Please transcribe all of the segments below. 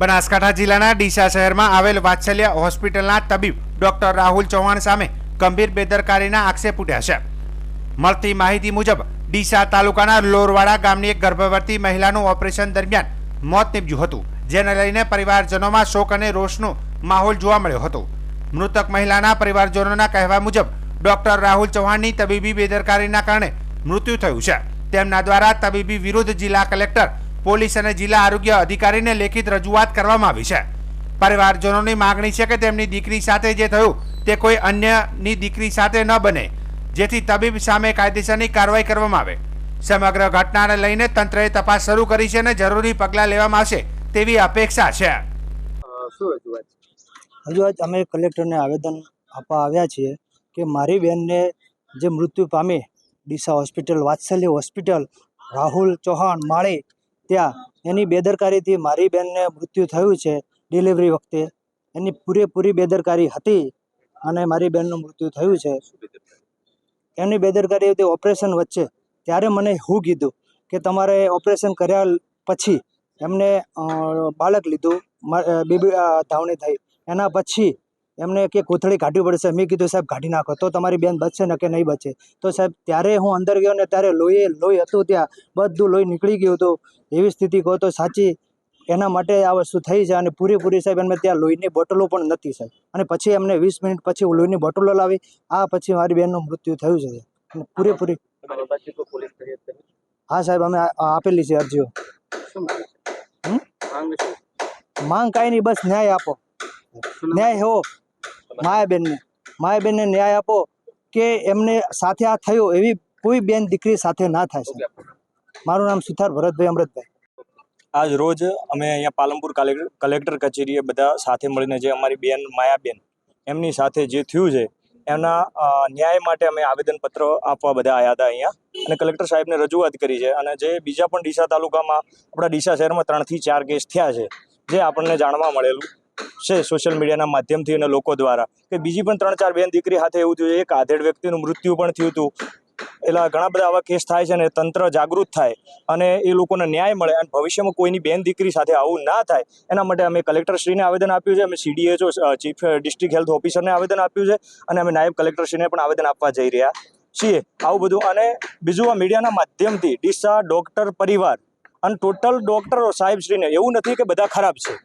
બનાસકાંઠા જિલ્લાના ડીસા શહેરમાં આવેલ વાત્સલ્ય હોસ્પિટલના તબીબ ડોક્ટર રાહુલ ચૌહાણ સામે ગંભીર બેદરકારીના આક્ષેપ ઉઠ્યા છે. મળતી માહિતી મુજબ, ડીસા તાલુકાના લોરવાડા ગામની એક ગર્ભવતી મહિલાનું ઓપરેશન દરમિયાન મોત નીપજ્યું હતું, જેને લઈને પરિવારજનોમાં શોક અને રોષનો માહોલ જોવા મળ્યો હતો. મૃતક મહિલાના પરિવારજનોના કહેવા મુજબ, ડોક્ટર રાહુલ ચૌહાણની તબીબી બેદરકારીના કારણે મૃત્યુ થયું છે. તેમના દ્વારા તબીબી વિરુદ્ધ જિલ્લા કલેક્ટર પોલીસ અને જિલ્લા આરોગ્ય અધિકારીને લેખિત રજૂઆત કરવામાં આવી છે. પરિવારજનોની માગણી છે કે તેમની દીકરી સાથે જે થયું તે કોઈ અન્યની દીકરી સાથે ન બને જેથી તબીબ સામે કાયદેસરની કાર્યવાહી કરવામાં આવે. સમગ્ર ઘટનાને લઈને તંત્રએ તપાસ શરૂ કરી છે અને જરૂરી પગલાં લેવામાં આવશે તેવી અપેક્ષા છે. રજૂઆત હજુ આજ અમે કલેક્ટરને આવેદન આપવા આવ્યા છીએ કે મારી બેનને જે મૃત્યુ પામી ડીસા હોસ્પિટલ વાત્સલ્ય હોસ્પિટલ રાહુલ ચૌહાણ માળી ત્યાં એની બેદરકારીથી મારી બેનને મૃત્યુ થયું છે ડિલિવરી વખતે. એની પૂરેપૂરી બેદરકારી હતી અને મારી બેનનું મૃત્યુ થયું છે. એની બેદરકારી હતી ઓપરેશન વચ્ચે. ત્યારે મને હું કીધું કે તમારે ઓપરેશન કર્યા પછી એમને બાળક લીધું બેબી ધાવણી થઈ. એના પછી એમને કે કોથળી કાઢવી પડશે. મેં કીધું, સાહેબ, કાઢી નાખો. તો તમારી બેન બચશે ને કે નહીં બચે? તો સાહેબ, ત્યારે હું અંદર ગયો ને ત્યારે લોહી લોહી હતું ત્યાં. બધું લોહી નીકળી ગયું હતું. એવી સ્થિતિ કહો તો સાચી. એના માટે આ વસ્તુ થઈ છે અને પૂરેપૂરી સાહેબ, એમને ત્યાં લોહીની બોટલો પણ નથી સાહેબ. અને પછી એમને વીસ મિનિટ પછી લોહીની બોટલો લાવી. આ પછી મારી બેનનું મૃત્યુ થયું છે. પૂરેપૂરી હા સાહેબ, અમે આપેલી છે અરજીઓ. માંગ કાંઈ નહીં, બસ ન્યાય આપો. ન્યાય હો. માયાબેનને માયાબેનને ન્યાય આપો કે એમને સાથે આ થયું એવી કોઈ બેન દીકરી સાથે ના થાય છે મારું નામ સુથાર ભરતભાઈ અમૃતભાઈ. આજ રોજ અમે અહીંયા પાલનપુર કલેક્ટર કચેરીએ બધા સાથે મળીને જે અમારી બેન માયાબેન એમની સાથે જે થયું છે એમના ન્યાય માટે અમે આવેદનપત્ર આપવા બધા આવ્યા હતા અહીંયા. અને કલેક્ટર સાહેબને રજૂઆત કરી છે. અને જે બીજા પણ ડીસા તાલુકામાં આપણા ડીસા શહેરમાં ત્રણથી ચાર કેસ થયા છે જે આપણને જાણવા મળેલું. છે સોશિયલ મીડિયાના માધ્યમથી અને લોકો દ્વારા. કે બીજી પણ ત્રણ ચાર બેન દીકરી સાથે એવું થયું એક આધેડ વ્યક્તિનું મૃત્યુ પણ થયું હતું. એટલે ઘણા બધા આવા કેસ થાય છે અને તંત્ર જાગૃત થાય અને એ લોકોને ન્યાય મળે અને ભવિષ્યમાં કોઈની બેન દીકરી સાથે આવું ના થાય, એના માટે અમે કલેક્ટરશ્રીને આવેદન આપ્યું છે, અમે સીડીએચઓ ચીફ ડિસ્ટ્રિક્ટ હેલ્થ ઓફિસરને આવેદન આપ્યું છે અને અમે નાયબ કલેક્ટરશ્રીને પણ આવેદન આપવા જઈ રહ્યા છીએ. આવું બધું અને બીજું આ મીડિયાના માધ્યમથી ડીસા ડોક્ટર પરિવાર અને ટોટલ ડોક્ટરો સાહેબશ્રીને એવું નથી કે બધા ખરાબ છે.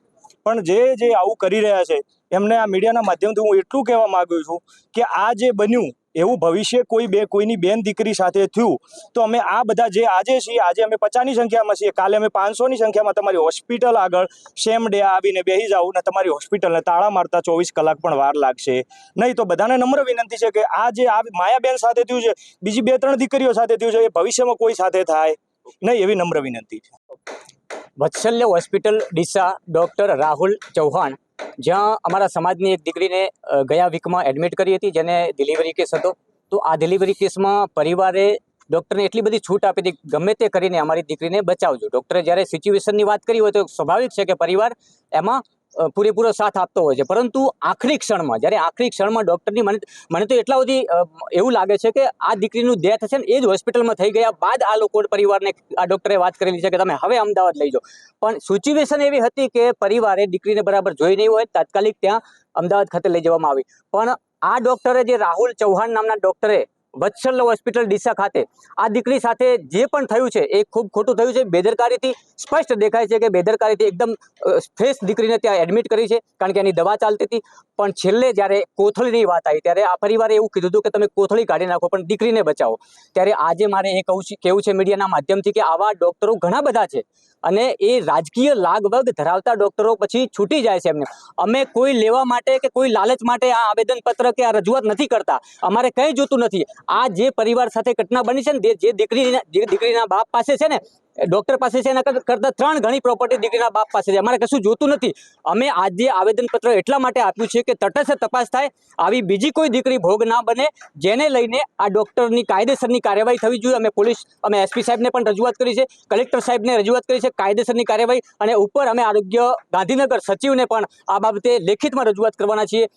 પણ જે જે આવું કરી રહ્યા છે, એમને આ મીડિયાના માધ્યમથી હું એટલું કહેવા માંગુ છું કે આ જે બન્યું, એવું ભવિષ્ય કોઈ બે, કોઈની બેન દીકરી સાથે થયું, તો અમે આ બધા જે આજે છીએ, આજે અમે પચાસની સંખ્યામાં છીએ, કાલે અમે પાંચસોની સંખ્યામાં તમારી હોસ્પિટલ આગળ સેમ ડે આવીને બેસી જાવ ને તમારી હોસ્પિટલને તાળા મારતા ચોવીસ કલાક પણ વાર લાગશે. નહીં તો બધાને નમ્ર વિનંતી છે કે આ જે આ માયાબેન સાથે થયું છે, બીજી બે, ત્રણ દીકરીઓ સાથે થયું છે, એ ભવિષ્યમાં કોઈ સાથે થાય? નહીં, એવી નમ્ર વિનંતી છે. વત્સલ્ય હોસ્પિટલ ડીસા ડૉક્ટર રાહુલ ચૌહાણ, જ્યાં અમારા સમાજની એક દીકરીને ગયા વીકમાં એડમિટ કરી હતી, જેને ડિલિવરી કેસ હતો. તો આ ડિલિવરી કેસમાં પરિવારે ડૉક્ટરને એટલી બધી છૂટ આપી હતી ગમે તે કરીને અમારી દીકરીને બચાવજો. ડૉક્ટરે જ્યારે સિચ્યુએશનની વાત કરી હોય તો સ્વાભાવિક છે કે પરિવાર એમાં પૂરેપૂરો સાથ આપતો હોય છે. પરંતુ આખરી ક્ષણમાં, જ્યારે આખરી ક્ષણમાં ડૉક્ટરની મને મને તો એટલા બધી એવું લાગે છે કે આ દીકરીનું ડેથ છે ને, એ જ હોસ્પિટલમાં થઈ ગયા બાદ આ લોકો પરિવારને, આ ડૉક્ટરે વાત કરેલી છે કે તમે હવે અમદાવાદ લઈ જાઓ. પણ સિચ્યુએશન એવી હતી કે પરિવારે દીકરીને બરાબર જોઈ નહીં હોય, તાત્કાલિક ત્યાં અમદાવાદ ખાતે લઈ જવામાં આવી. પણ આ ડૉક્ટરે જે રાહુલ ચૌહાણ નામના ડૉક્ટરે વત્સલ હોસ્પિટલ ડીસા ખાતે આ દીકરી સાથે જે પણ થયું છે, એ ખૂબ ખોટું થયું છે. બેદરકારીથી સ્પષ્ટ દેખાય છે કે બેદરકારીથી એકદમ ફ્રેશ દીકરીને ત્યાં એડમિટ કરી છે, કારણ કે એની દવા ચાલતી હતી. પણ છેલ્લે જ્યારે કોથળીની વાત આવી, ત્યારે આ પરિવારે એવું કીધું હતું કે તમે કોથળી કાઢી નાખો, પણ દીકરીને બચાવો. ત્યારે આજે મારે એ કહું છે કેવું છે મીડિયાના માધ્યમથી કે આવા ડૉક્ટરો ઘણા બધા છે. અને એ રાજકીય લાગવગ ધરાવતા ડૉક્ટરો પછી છૂટી જાય છે એમને. અમે કોઈ લેવા માટે કે કોઈ લાલચ માટે આ આવેદનપત્ર કે આ રજૂઆત નથી કરતા. અમારે કંઈ જોતું નથી. આ જે પરિવાર સાથે ઘટના બની છે ને, જે- દીકરીના દીકરીના બાપ પાસે છે ને ડૉક્ટર પાસે છે એના કરતાં ત્રણ ઘણી પ્રોપર્ટી દીકરીના બાપ પાસે છે. અમારે કશું જોતું નથી. અમે આજે આવેદનપત્ર એટલા માટે આપ્યું છે કે તટસ્થ તપાસ થાય, આવી બીજી કોઈ દીકરી ભોગ ના બને, જેને લઈને આ ડૉક્ટરની કાયદેસરની કાર્યવાહી થવી જોઈએ. અમે પોલીસ, અમે એસપી સાહેબને પણ રજૂઆત કરી છે, કલેક્ટર સાહેબને રજૂઆત કરી છે કાયદેસરની કાર્યવાહી અને ઉપર અમે આરોગ્ય ગાંધીનગર સચિવને પણ આ બાબતે લેખિતમાં રજૂઆત કરવાના છીએ.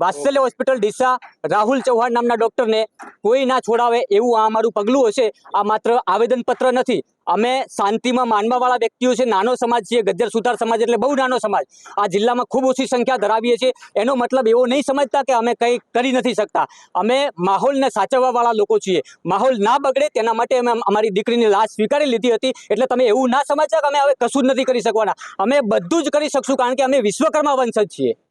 વાત્સલ્ય હોસ્પિટલ ડીસા રાહુલ ચૌહાણ નામના ડોક્ટરને કોઈ ના છોડાવે એવું આ અમારું પગલું હશે. આ માત્ર આવેદનપત્ર નથી. અમે શાંતિમાં માનવાવાળા વ્યક્તિઓ છે. નાનો સમાજ છીએ, ગજ્જર સુધાર સમાજ એટલે બહુ નાનો સમાજ. આ જિલ્લામાં ખૂબ ઓછી સંખ્યા ધરાવીએ છીએ. એનો મતલબ એવો નહીં સમજતા કે અમે કંઈ કરી નથી શકતા. અમે માહોલને સાચવવાવાળા લોકો છીએ. માહોલ ના બગડે તેના માટે અમે અમારી દીકરીની લાશ સ્વીકારી લીધી હતી. એટલે તમે એવું ના સમજતા કે અમે હવે કશું જ નથી કરી શકવાના. અમે બધું જ કરી શકશું કારણ કે અમે વિશ્વકર્મા વંશજ છીએ.